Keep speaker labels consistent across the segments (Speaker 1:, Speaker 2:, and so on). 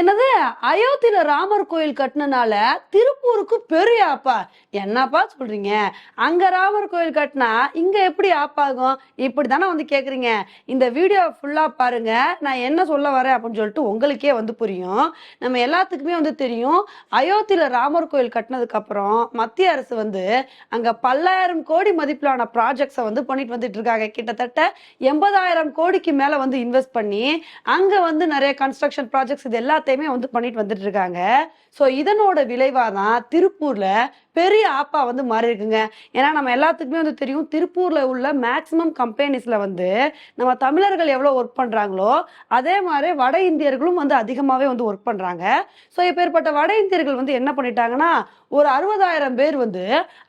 Speaker 1: என்னது? அயோத்தியில ராமர் கோயில் கட்டினனால திருப்பூருக்கு பெரிய ஆப்பா. என்னப்பா சொல்றீங்க? அங்க ராமர் கோயில் கட்டினா இங்க எப்படி ஆப்பாகும்? இப்படி தானே வந்து கேக்குறீங்க. இந்த வீடியோ ஃபுல்லா பாருங்க. நான் என்ன சொல்ல வரேன் அப்படின்னு சொல்லிட்டு உங்களுக்கே வந்து புரியும். நம்ம எல்லாத்துக்குமே வந்து தெரியும். அயோத்தியில ராமர் கோயில் கட்டினதுக்கு அப்புறம் மத்திய அரசு வந்து அங்க பல்லாயிரம் கோடி மதிப்பிலான ப்ராஜெக்ட்ஸை வந்து பண்ணிட்டு வந்துட்டு இருக்காங்க. கிட்டத்தட்ட எண்பதாயிரம் கோடிக்கு மேல வந்து இன்வெஸ்ட் பண்ணி அங்க வந்து நிறைய கன்ஸ்ட்ரக்ஷன் ப்ராஜெக்ட்ஸ் இது எல்லாத்தையுமே எல்லாத்தையுமே வந்து பண்ணிட்டு வந்துட்டு இருக்காங்க ஸோ இதனோட விளைவாக தான் திருப்பூரில் பெரிய ஆப்பா வந்து மாறி இருக்குங்க ஏன்னா நம்ம எல்லாத்துக்குமே வந்து தெரியும் திருப்பூரில் உள்ள மேக்சிமம் கம்பெனிஸில் வந்து நம்ம தமிழர்கள் எவ்வளோ ஒர்க் பண்ணுறாங்களோ அதே மாதிரி வட இந்தியர்களும் வந்து அதிகமாகவே வந்து ஒர்க் பண்ணுறாங்க ஸோ இப்பேற்பட்ட வட இந்தியர்கள் வந்து என்ன பண்ணிட்டாங்கன்னா ஒரு அறுபதாயிரம் பேர் வந்து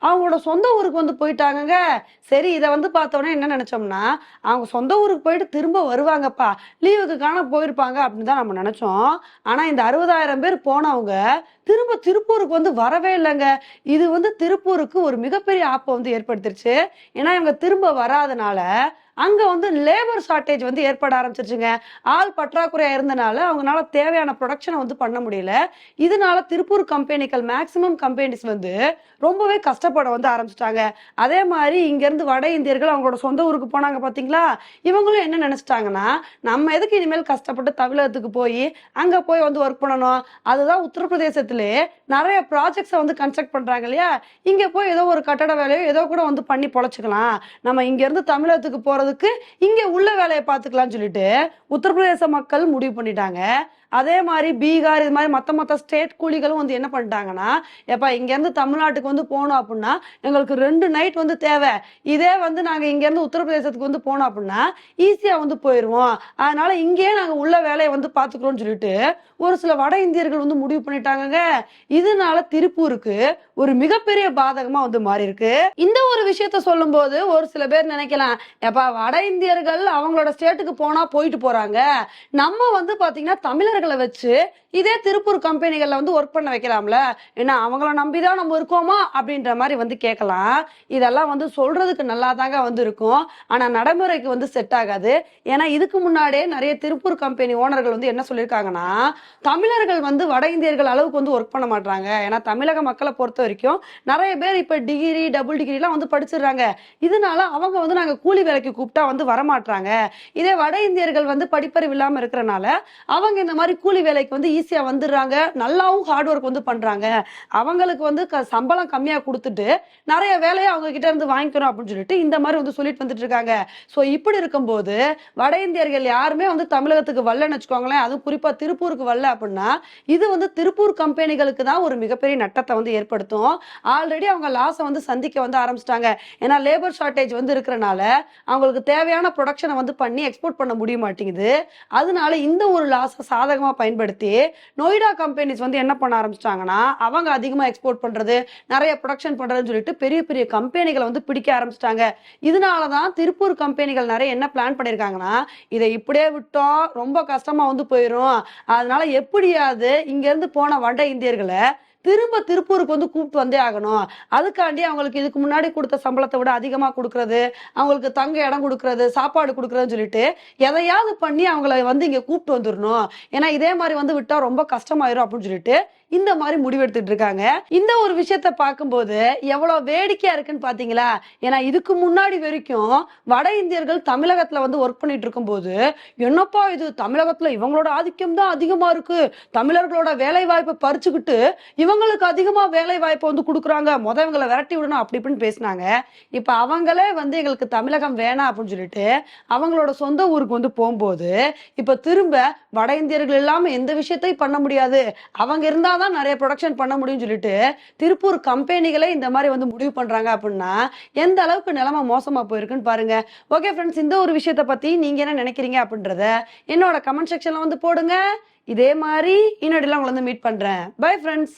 Speaker 1: அவங்களோட சொந்த ஊருக்கு வந்து போயிட்டாங்கங்க. சரி இதை வந்து பார்த்தோன்னே என்ன நினைச்சோம்னா அவங்க சொந்த ஊருக்கு போயிட்டு திரும்ப வருவாங்கப்பா லீவுக்கு காண போயிருப்பாங்க அப்படின்னு தான் நம்ம நினைச்சோம். ஆனா இந்த அறுபதாயிரம் பேர் போனவங்க திரும்ப திருப்பூருக்கு வந்து வரவே இல்லைங்க. இது வந்து திருப்பூருக்கு ஒரு மிகப்பெரிய ஆப்பை வந்து ஏற்படுத்திருச்சு. ஏன்னா இவங்க திரும்ப வராதனால அங்க வந்து லேபர் ஷார்ட்டேஜ் வந்து ஏற்பட ஆரம்பிச்சிருச்சுங்க. ஆள் பற்றாக்குறையா இருந்தனால அவங்களால தேவையான ப்ரொடக்ஷனை வந்து பண்ண முடியல. இதனால திருப்பூர் கம்பெனிகள் மேக்சிமம் கம்பெனிஸ் வந்து ரொம்பவே கஷ்டப்பட வந்து ஆரம்பிச்சிட்டாங்க. அதே மாதிரி இங்க இருந்து வட இந்தியர்கள் அவங்களோட சொந்த ஊருக்கு போனாங்க பாத்தீங்களா? இவங்களும் என்ன நினைச்சிட்டாங்கன்னா நம்ம எதுக்கு இனிமேல் கஷ்டப்பட்டு தமிழகத்துக்கு போய் அங்க போய் வந்து ஒர்க் பண்ணணும்? அதுதான் உத்தரப்பிரதேசத்திலே நிறைய ப்ராஜெக்ட்ஸை வந்து கன்ஸ்ட்ரக்ட் பண்றாங்க இல்லையா? இங்க போய் ஏதோ ஒரு கட்டட வேலையோ ஏதோ கூட வந்து பண்ணி பொழைச்சிக்கலாம். நம்ம இங்க இருந்து தமிழகத்துக்கு அதுக்கு இங்க உள்ள வேலையை பார்த்துக்கலாம்னு சொல்லிட்டு உத்தரப்பிரதேச மக்கள் முடிவு பண்ணிட்டாங்க. அதே மாதிரி பீகார் இது மாதிரி மற்ற மற்ற ஸ்டேட் கூலிகளும் வந்து என்ன பண்ணிட்டாங்கன்னா எப்பா இங்கேருந்து தமிழ்நாட்டுக்கு வந்து போனோம் அப்படின்னா எங்களுக்கு ரெண்டு நைட் வந்து தேவை. இதே வந்து நாங்கள் இங்கேருந்து உத்தரப்பிரதேசத்துக்கு வந்து போனோம் அப்படின்னா ஈஸியாக வந்து போயிடுவோம் அதனால இங்கேயே நாங்கள் உள்ள வேலையை வந்து பார்த்துக்கிறோம்னு சொல்லிட்டு ஒரு சில வட இந்தியர்கள் வந்து முடிவு பண்ணிட்டாங்க இதனால திருப்பூருக்கு ஒரு மிகப்பெரிய பாதகமா வந்து மாறி இருக்கு இந்த ஒரு விஷயத்த சொல்லும்போது ஒரு சில பேர் நினைக்கலாம் எப்பா வட இந்தியர்கள் அவங்களோட ஸ்டேட்டுக்கு போனா போயிட்டு போறாங்க. நம்ம வந்து பாத்தீங்கன்னா தமிழர்கள் வச்சு இதே திருப்பூர் கம்பெனிகள்ல வந்து ஒர்க் பண்ண வைக்கலாம்ல? ஏன்னா அவங்கள நம்பிதான் நம்ம இருக்கோமா? அப்படின்ற மாதிரி வந்து கேட்கலாம். இதெல்லாம் வந்து சொல்றதுக்கு நல்லா தாங்க வந்து இருக்கும் ஆனா நடைமுறைக்கு வந்து செட் ஆகாது. ஏன்னா இதுக்கு முன்னாடியே நிறைய திருப்பூர் கம்பெனி ஓனர்கள் வந்து என்ன சொல்லியிருக்காங்கன்னா தமிழர்கள் வந்து வட இந்தியர்கள் அளவுக்கு வந்து ஒர்க் பண்ண மாட்டாங்க ஏன்னா தமிழக மக்களை பொறுத்த வரைக்கும் நிறைய பேர் இப்ப டிகிரி டபுள் டிகிரிலாம் வந்து படிச்சிடுறாங்க. இதனால அவங்க வந்து நாங்க கூலி வேலைக்கு கூப்பிட்டா வந்து வரமாட்டாங்க இதே வட இந்தியர்கள் வந்து படிப்பறிவு இல்லாம இருக்கிறனால அவங்க இந்த மாதிரி கூலி வேலைக்கு வந்து ஈஸியா வந்துடுறாங்க. நல்லாவும் ஹார்ட் ஒர்க் வந்து பண்றாங்க. அவங்களுக்கு வந்து க- சம்பளம் கம்மியா கொடுத்துட்டு நிறைய வேலையை அவங்க கிட்ட இருந்து வாங்கிக்கிறோம் அப்படின்னு சொல்லிட்டு இந்த மாதிரி வந்து சொல்லிட்டு வந்துட்டு இருக்காங்க. ஸோ இப்படி இருக்கும்போது வட இந்தியர்கள் யாருமே வந்து தமிழகத்துக்கு வரலன்னு வச்சுக்கோங்களேன். அதுவும் குறிப்பா திருப்பூருக்கு வரல அப்படின்னா இது வந்து திருப்பூர் கம்பெனிகளுக்கு தான் ஒரு மிகப்பெரிய நட்டத்தை வந்து ஏற்படுத்தும். ஆல்ரெடி அவங்க லாஸை வந்து சந்திக்க வந்து ஆரம்பிச்சிட்டாங்க. ஏன்னா லேபர் ஷார்ட்டேஜ் வந்து இருக்கிறனால அவங்களுக்கு தேவையான ப்ரொடக்ஷனை வந்து பண்ணி எக்ஸ்போர்ட் பண்ண முடிய மாட்டேங்குது. அதனால இந்த ஒரு லாஸை சாதகமாக பயன்படுத்தி நொய்டா கம்பெனிஸ் வந்து என்ன பண்ண ஆரம்பிச்சிட்டாங்கன்னா அவங்க அதிகமா எக்ஸ்போர்ட் பண்றது நிறைய ப்ரொடக்ஷன் பண்றதுன்னு சொல்லிட்டு பெரிய பெரிய கம்பெனிகளை வந்து பிடிக்க ஆரம்பிச்சிட்டாங்க. இதனால தான் திருப்பூர் கம்பெனிகள் நிறைய என்ன பிளான் பண்ணியிருக்காங்கன்னா இதை இப்படியே விட்டோம் ரொம்ப கஷ்டமா வந்து போயிடும் அதனால எப்படியாவது இங்க இருந்து போன வட இந்தியர்களை திரும்ப திருப்பூருக்கு வந்து கூப்பிட்டு வந்தே ஆகணும். அதுக்காண்டி அவங்களுக்கு இதுக்கு முன்னாடி கொடுத்த சம்பளத்தை விட அதிகமாக கொடுக்கறது அவங்களுக்கு தங்க இடம் கொடுக்கறது சாப்பாடு கொடுக்கறதுன்னு சொல்லிட்டு எதையாவது பண்ணி அவங்கள வந்து இங்கே கூப்பிட்டு வந்துடணும் ஏன்னா இதே மாதிரி வந்து விட்டா ரொம்ப கஷ்டமாயிரும் அப்படின்னு சொல்லிட்டு இந்த மாதிரி முடிவெடுத்துட்டு இருக்காங்க. இந்த ஒரு விஷயத்த பார்க்கும்போது எவ்வளவு வேடிக்கையா இருக்குன்னு பாத்தீங்களா ஏன்னா இதுக்கு முன்னாடி வரைக்கும் வட இந்தியர்கள் தமிழகத்துல வந்து ஒர்க் பண்ணிட்டு இருக்கும்போது என்னப்பா இது? தமிழகத்துல இவங்களோட ஆதிக்கம் தான் அதிகமா இருக்கு. தமிழர்களோட வேலை வாய்ப்பை பறிச்சுக்கிட்டு இவங்களுக்கு அதிகமா வேலை வாய்ப்பை வந்து கொடுக்குறாங்க. முத இவங்களை விரட்டி விடணும் அப்படி இப்படின்னு பேசினாங்க. இப்ப அவங்களே வந்து எங்களுக்கு தமிழகம் வேணாம் அப்படின்னு சொல்லிட்டு அவங்களோட சொந்த ஊருக்கு வந்து போகும்போது இப்ப திரும்ப வட இந்தியர்கள் இல்லாம எந்த விஷயத்தையும் பண்ண முடியாது. அவங்க இருந்தாதான் நிறைய ப்ரொடக்ஷன் பண்ண முடியும்னு சொல்லிட்டு திருப்பூர் கம்பெனிகளே இந்த மாதிரி வந்து முடிவு பண்றாங்க அப்படின்னா எந்த அளவுக்கு நிலைமை மோசமா போயிருக்குன்னு பாருங்க. ஓகே ஃப்ரெண்ட்ஸ் இந்த ஒரு விஷயத்த பத்தி நீங்க என்ன நினைக்கிறீங்க அப்படின்றத என்னோட கமெண்ட் செக்ஷன்ல வந்து போடுங்க. இதே மாதிரி இன்னொடிலாம் உங்களை வந்து மீட் பண்றேன். Bye friends